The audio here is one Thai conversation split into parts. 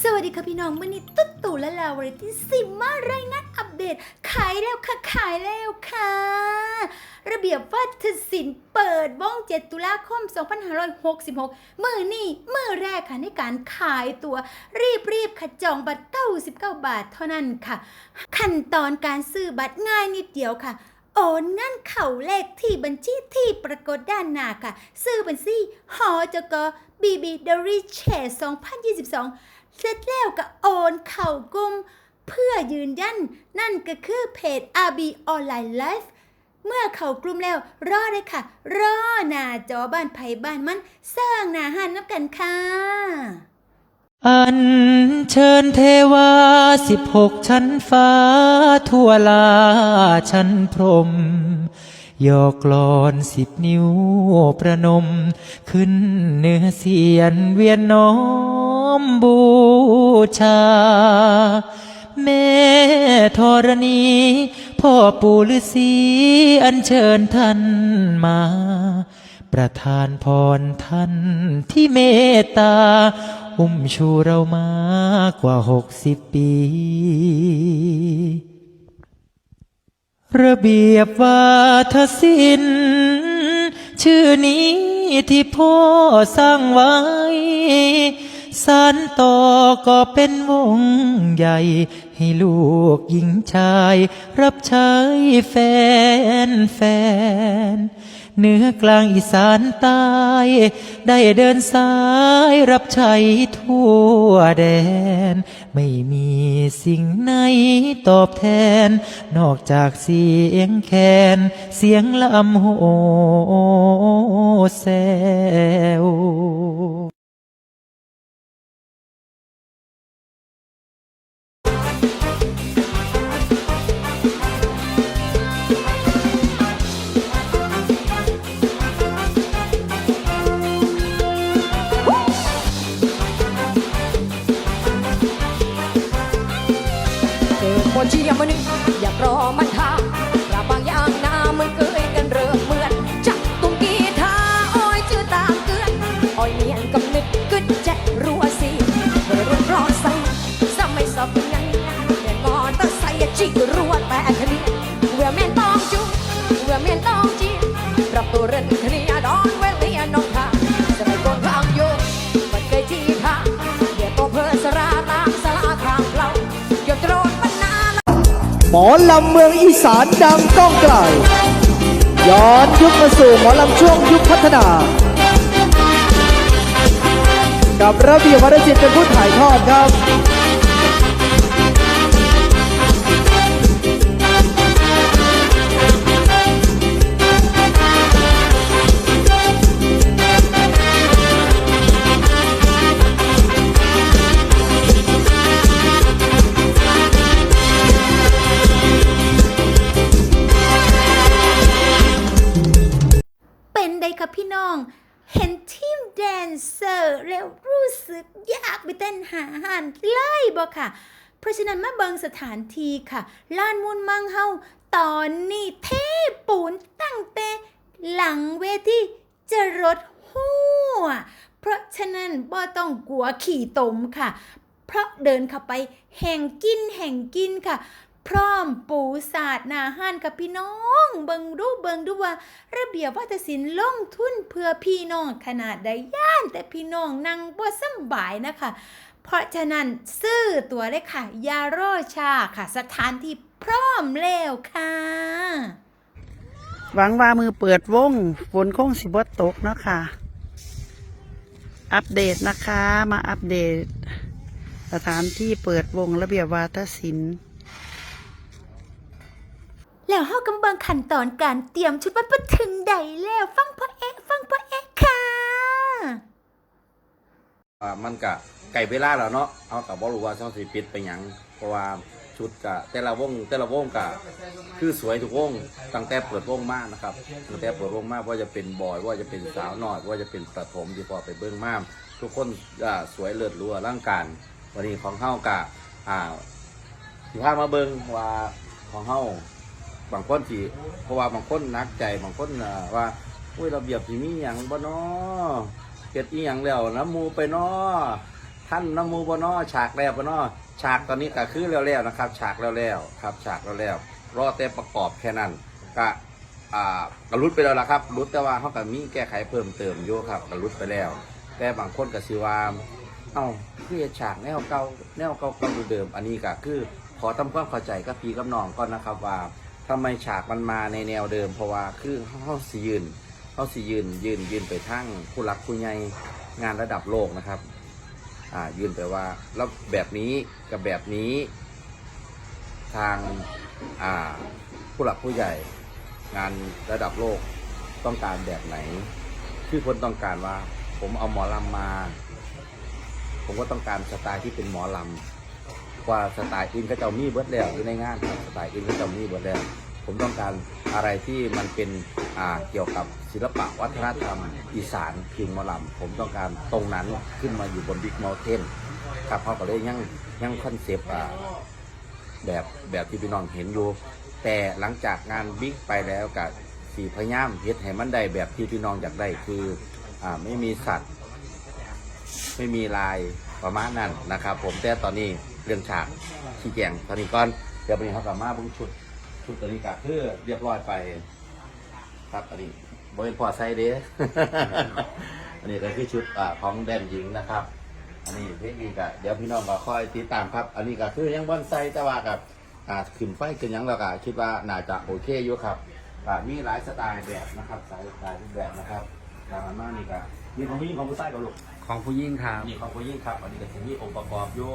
สวัสดีค่ะพี่น้องมื่อนี้ตุ๊ตู่และลาวาไรตี้สิมารายงานอัปเดต ขายแล้วค่ะ ขายแล้วค่ะ ระเบียบวัฒนศิลป์เปิดว่อง 7 ตุลาคม 2566 มือนี้มื่อแรกค่ะในการขายตัว รีบรีบๆค่ะจองบัตร 99 บาทเท่านั้นค่ะ ขั้นตอนการซื้อบัตรง่ายนิดเดียวค่ะโอนเงินเข่าเลขที่บัญชีที่ปรากฏด้านหน้าค่ะ ซื้อบัญชีหอจกบีบีเดอริเชส2022 เสร็จแล้วก็โอนเข่ากลุ่มเพื่อยืนยัน นั่นก็คือเพจ RB Online Live เมื่อเข้ากลุ่มแล้ว รอเลยค่ะ รอหน้าจอบ้านไผ่บ้านมันสร้างหน้าหันนับกันค่ะ อันเชิญเทวาสิบหกชั้นฟ้า ทั่วลาชั้นพรมยอกลอนสิบนิ้วประนม ขึ้นเนื้อเสียนเวียนน้อง มบูชา แม่ธรณี พ่อปู่ฤาษีอัญเชิญท่านมา ประทานพรท่านที่เมตตา อุ้มชูเรามากว่าหกสิบปี ระเบียบวาทศิลป์ชื่อนี้ที่พ่อสร้างไว้ สานต่อก็เป็นวงใหญ่ ให้ลูกหญิงชาย รับใช้แฟนแฟนเหนือกลางอีสานใต้ได้เดินสายรับใช้ทั่วแดน ไม่มีสิ่งไหนตอบแทน นอกจากเสียงแคนเสียงลำโหแซว หมอลำเมืองอีสานดังก้องไกลย้อนยุคมาสู่หมอลำช่วงยุคพัฒนา กับระเบียบวรรณศิตเป็นผู้ถ่ายทอดครับ ค่ะ เพราะฉะนั้นมาเบิงสถานทีค่ะลานมูลมังเฮาตอนนี้เทปูนตั้งแต่หลังเวทีจะรถหัว เพราะฉะนั้นบ่ต้องกลัวขี่ตมค่ะ เพราะเดินเข้าไปแห่งกินแห่งกินค่ะ พร้อมปูศาสตร์นาห้านกับพี่น้อง เบิงดูเบิงดูว่า ระเบียบวัฒนศิลป์ลงทุนเพื่อพี่น้องขนาดใดย่านแต่พี่น้องนั่งบ่สบายนะคะ เพราะฉะนั้นซื้อตัวเลยค่ะ ยารอชาค่ะ สถานที่พร้อมแล้วค่ะ หวังว่ามือเปิดวงฝนคงสิบวตกเนาะค่ะ อัปเดตนะคะ มาอัปเดต สถานที่เปิดวงระเบียบวาทศิลป์แล้วเฮากำลังขั้นตอนการเตรียมชุดวัดประถึงใดแล้ว ฟังพ่อเอ๊ะฟังพ่อเอ๊ะค่ะ มันกะไก่เวลาแล้วเนาะเอากับบ่รู้ว่าช่องสีปิดไปหยังเพราะว่าชุดกะแต่ละวงแต่ละวงกะคือสวยทุกวงตั้งแต่เปิดวงมากนะครับตั้งแต่เปิดวงมากว่าจะเป็นบอยว่าจะเป็นสาวน้อยว่าจะเป็นประถมที่พอไปเบิ้งมากทุกคนอ่าสวยเลิศรัวร่างการวันนี้ของเฮากะอ่าที่พามาเบิ้งว่าของเฮาบางคนที่เพราะว่าบางคนนักใจบางคนอ่าว่าอุ้ยระเบียบที่มีอย่างบ่เนาะ เฮ็ดอีหยังแล้วน้ำมูไปนาะถท่านน้ำมูบนอฉากแล้วบนอฉากตอนนี้ก็คือแล้วๆนะครับ ฉากแล้วๆครับ ฉากแล้วๆรอแต่ประกอบแค่นั้นก็อ่าก็รุดไปแล้วละครับรุดแต่ว่าเขาก็มีแก้ไขเพิ่มเติมอยู่ครับก็รุดไปแล้ว แต่บางคนก็สิว่าเอ้าคือฉากแนวเก่าแนวเก่าๆเดิมอันนี้ก็คือขอทำความเข้าใจกับพี่กับน้องก่อนนะครับว่าทำไมฉากมันมาในแนวเดิม เพราะว่าคือเขาสิยืน เขาสิยืนยืนยืนไปทั้งผู้รักผู้ใหญ่งานระดับโลกนะครับ อ่ายืนไปว่าแล้วแบบนี้กับแบบนี้ ทางอ่าผู้หลักผู้ใหญ่ งานระดับโลกต้องการแบบไหนคือคนต้องการว่า ผมเอาหมอลำมา ผมก็ต้องการสไตล์ที่เป็นหมอลำกว่าสไตล์อื่นก็จะมีเบิร์ดแล้วอยู่ในงานสไตล์อื่นก็จะมีเบิร์ดแล้ว ผมต้องการอะไรที่มันเป็นเกี่ยวกับศิลปะวัฒนธรรมอีสานพิงหมอลำผมต้องการตรงนั้นขึ้นมาอยู่บนบิ๊กมอลเทนครับเขาก็เลยยังยังคอนเซปต์แบบแบบที่พี่น้องเห็นอยู่ แต่หลังจากงานบิ๊กไปแล้วกับสีพยายามเฮ็ดให้มันได้แบบที่พี่น้องอยากได้คืออ่าไม่มีสัตว์ ไม่มีลายประมาณนั้นนะครับ ผมแต่ตอนนี้เรื่องฉากขี้แจงตอนนี้ก่อนเดี๋ยววันนี้เขากลับมาบุ้งชุด ชุดตัวนี้ก็คือเรียบร้อยไป ครับอันนี้บริเวณพอไซเด้ อันนี้ก็คือชุดอ่าของแดนหญิงนะครับ อันนี้เพลงนี้ก็เดี๋ยวพี่น้องก็คอยติดตามครับ อันนี้ก็คือยังบอนไซแต่ว่ากับอ่าขึ้นไฟขึ้นหยังแล้วก็คิดว่าน่าจะโอเคอยู่ครับก็มีหลายสไตล์แบบนะครับสายสไตล์รูปแบบนะครับตามมานี่ก็มีของผู้หญิงของผู้ชายกับลูก ของผู้ยิ่งครับนี่ของผู้หญิงครับ อันนี้ก็จะมีองค์ประกอบอยู่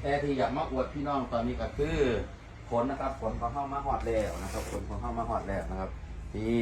แต่ที่อยากมาอวดพี่น้องตอนนี้ก็คือ ผลนะครับผลของเข้ามาหอดแล้วนะครับผลของเข้ามาหอดแล้วนะครับ นี่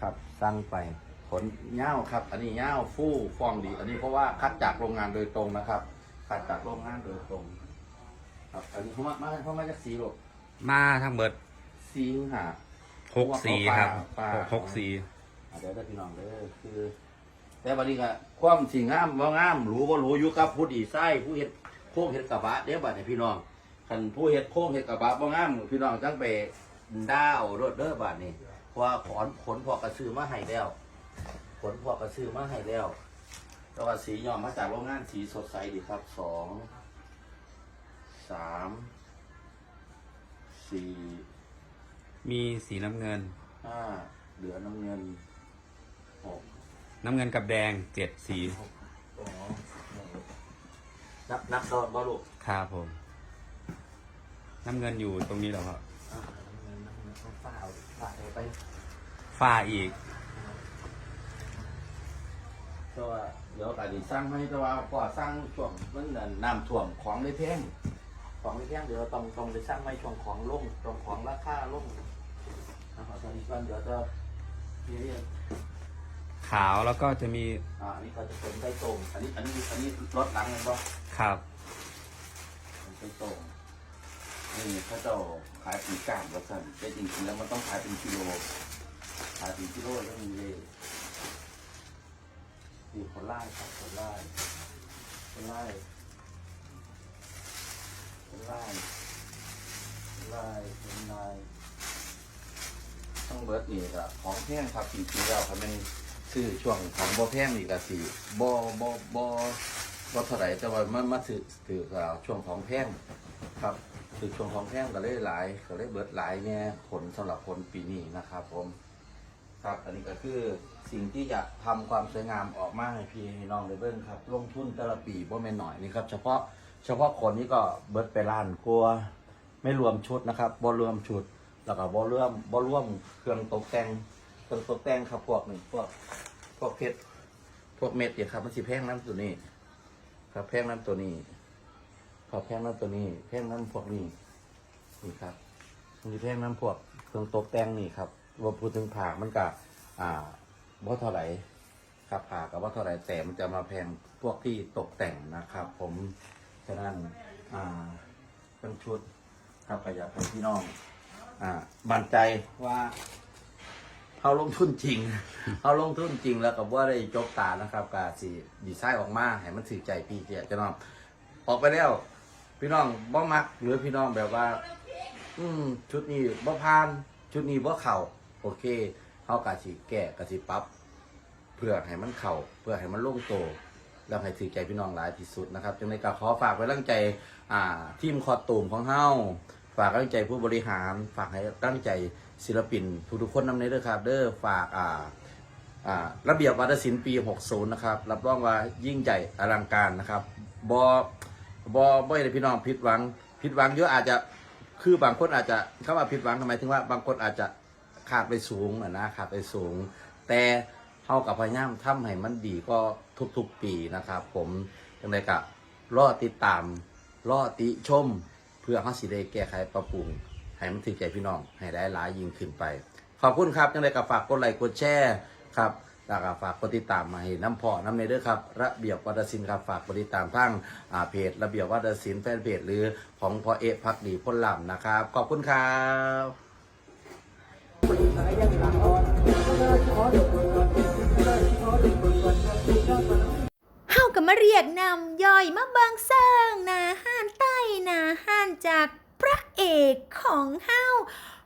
ครับสั่งไปผลเง่าครับ อันนี้เง่าฟู่ฟองดี อันนี้เพราะว่าคัดจากโรงงานโดยตรงนะครับ คัดจากโรงงานโดยตรง ครับ อันนี้เขามามาเขามาจากสีหรอกมาทั้งเบิดสีหาหกสีครับปลาหกหกสีอะเดี๋ยวได้พี่น้องเด้อคือ แต่บัดนี้ก็ความสิงามบ่งามรู้บ่รู้อยู่กับผู้ดีไส้ผู้เฮ็ดโค้งเฮ็ดกระบะเด้อบัดนี้พี่น้อง คันผู้เฮ็ดโค้งเฮ็ดกระบะบ่งามพี่น้องจังไปดาวรถเด้อบัดนี้เพราะว่าขอนขนพอกระซื้อมาให้แล้วขนพอกระซื้อมาให้แล้วแต่ว่าสีย้อมมาจากโรงงานสีสดใสดีครับสองสามสี่มีสีน้ำเงิน ห้าเหลือน้ำเงินหกน้ำเงินกับแดงเจ็ดสี อ๋อนับนับโดนบ่ลูก ครับผม น้ำเงินอยู่ตรงนี้แล้วครับอ่าน้ำเงินน้ำเงินต้องฝ้าเอาฝ้าเอาไปฝ้าอีก แต่ว่าเดี๋ยวแต่ดีสร้างให้แต่ว่าก่อสร้างช่วงมันน่ะน้ำท่วมของได้แพงของได้แพงเดี๋ยวต้องต้องไปสร้างไม่ช่วงของลงช่วงของราคาลงนะครับตอนนี้ก่อนเดี๋ยวจะนี่ขาวแล้วก็จะมีอ่าอันนี้ก็จะเป็นไส้ตรงอันนี้อันนี้อันนี้รถหลังเลยป่ะครับ เป็นไส้ตรง นี่ถ้าเจ้าขายเป็นก้านแล้วสั่นแต่จริงๆแล้วมันต้องขายเป็นกิโลขายเป็นกิโลแล้วมีเลยนี่คนไล่ครับคนไล่คนไล่คนไล่คนไล่คนไล่ต้องเบิร์ดนี่ก็ของแพงครับจริงๆแล้วครับมันซื้อช่วงของบ่แพงนี่ก็สิบ่บ่บ่บ่เท่าไหร่แต่ว่ามันมาซื้อซื้อกับช่วงของแพงครับ ซื้อช่วงของแพงก็เลยหลายก็เลยเบิดหลายเนี่ยผลสำหรับคนปีนี้นะครับ ผม ครับ อันนี้ก็คือสิ่งที่จะทำความสวยงามออกมาให้พี่ให้น้องได้เบิ่งครับ ลงทุนแต่ละปีบ่แม่นหน่อยนี่ครับ เฉพาะเฉพาะคนนี้ก็เบิดไปล้านกลัว ไม่รวมชุดนะครับบ่รวมชุด แล้วก็บ่รวมบ่รวมเครื่องตกแต่งเครื่องตกแต่งครับพวกนี้พวกพวกเพชรพวกเม็ดเนี่ยครับมันสิแพงน้ำตัวนี้ ครับแพงน้ำตัวนี้ ครับแพงน้ำตัวนี้ แพงน้ำพวกนี้นี่ครับมันจะแพงน้ำพวกเครื่องตกแต่งนี่ครับว่าพูดถึงผ่ามันก็อ่าว่เท่าไหร่ครับผ่ากับว่าเท่าไหร่แต่มันจะมาแพงพวกที่ตกแต่งนะครับ ผมฉะนั้นอ่าเป็นชุดครับก็อยากให้พี่น้อง อ่ามั่นใจว่าเขาลงทุนจริงเขาลงทุนจริงแล้วกับว่าได้จบตานะครับกาสีดีไซน์ออกมาให้มันถือใจพี่เจียจะน้องออกไปแล้ว พี่น้องบ่มักหรือพี่น้องแบบว่า อืมชุดนี้บ่ผ่าน ชุดนี้บ่เข่าโอเคเขากะสิแก้กะสิปรับเพื่อให้มันเข่าเพื่อให้มันลงโตแล้วให้ถือใจพี่น้องหลายที่สุดนะครับจังในก็ขอฝากไว้ตั้งใจ อ่า ทีมคอตูมของเฮาฝากกำลังใจผู้บริหาร ฝากให้กำลังใจศิลปิน ทุกๆคนนำในเด้อครับ เด้อฝากอ่าอ่าระเบียบวัฒนศิลป์ปี 60 นะครับ รับรองว่ายิ่งใหญ่อลังการนะครับบอ บอบอยเลยพี่น้องผิดหวัง ผิดหวังเยอะอาจจะคือบางคนอาจจะเข้ามาผิดหวังทำไมถึงว่าบางคนอาจจะขาดไปสูงอะนะขาดไปสูง แต่เท่ากับพยายามทำให้มันดีก็ทุกๆปีนะครับ ผมยังไงกับรอติดตามรอติชม เพื่อเขาสิได้แก้ไขปรับปรุงให้มันถึงใจพี่น้องให้ได้หลายยิ่งขึ้นไป ขอบคุณครับยังไงกับฝากกดไลค์กดแชร์ครับ แล้วก็ฝากกดติดตามมาให้น้ำพอน้ำในเด้อครับ ระเบียบวัฒนศิลป์ครับฝากกดติดตามทั้งเพจระเบียบวัฒนศิลป์แฟนเพจหรือของพอเอพักดีพ้นลำนะครับ ขอบคุณครับเฮาก็มาเรียกนำย่อยมาเบิงเซิงนาห้านใต้นาห้านจากพระเอกของเฮา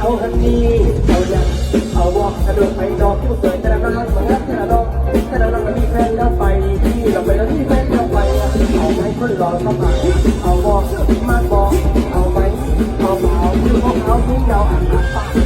เอาฮันนี่เอายันเอาวอกกระโดดไปดอกที่มันเกิดแต่ละน้อยเหมือนแต่ละดอกแต่ละน้อยมีแฟนแล้วไปที่เราไปแล้วที่แฟนแล้วไปเอาไหมคนรอเข้ามาเอาวอกมาบอกเอาไหมเอาเปล่าคือพวกเขาที่เราอ่านปาก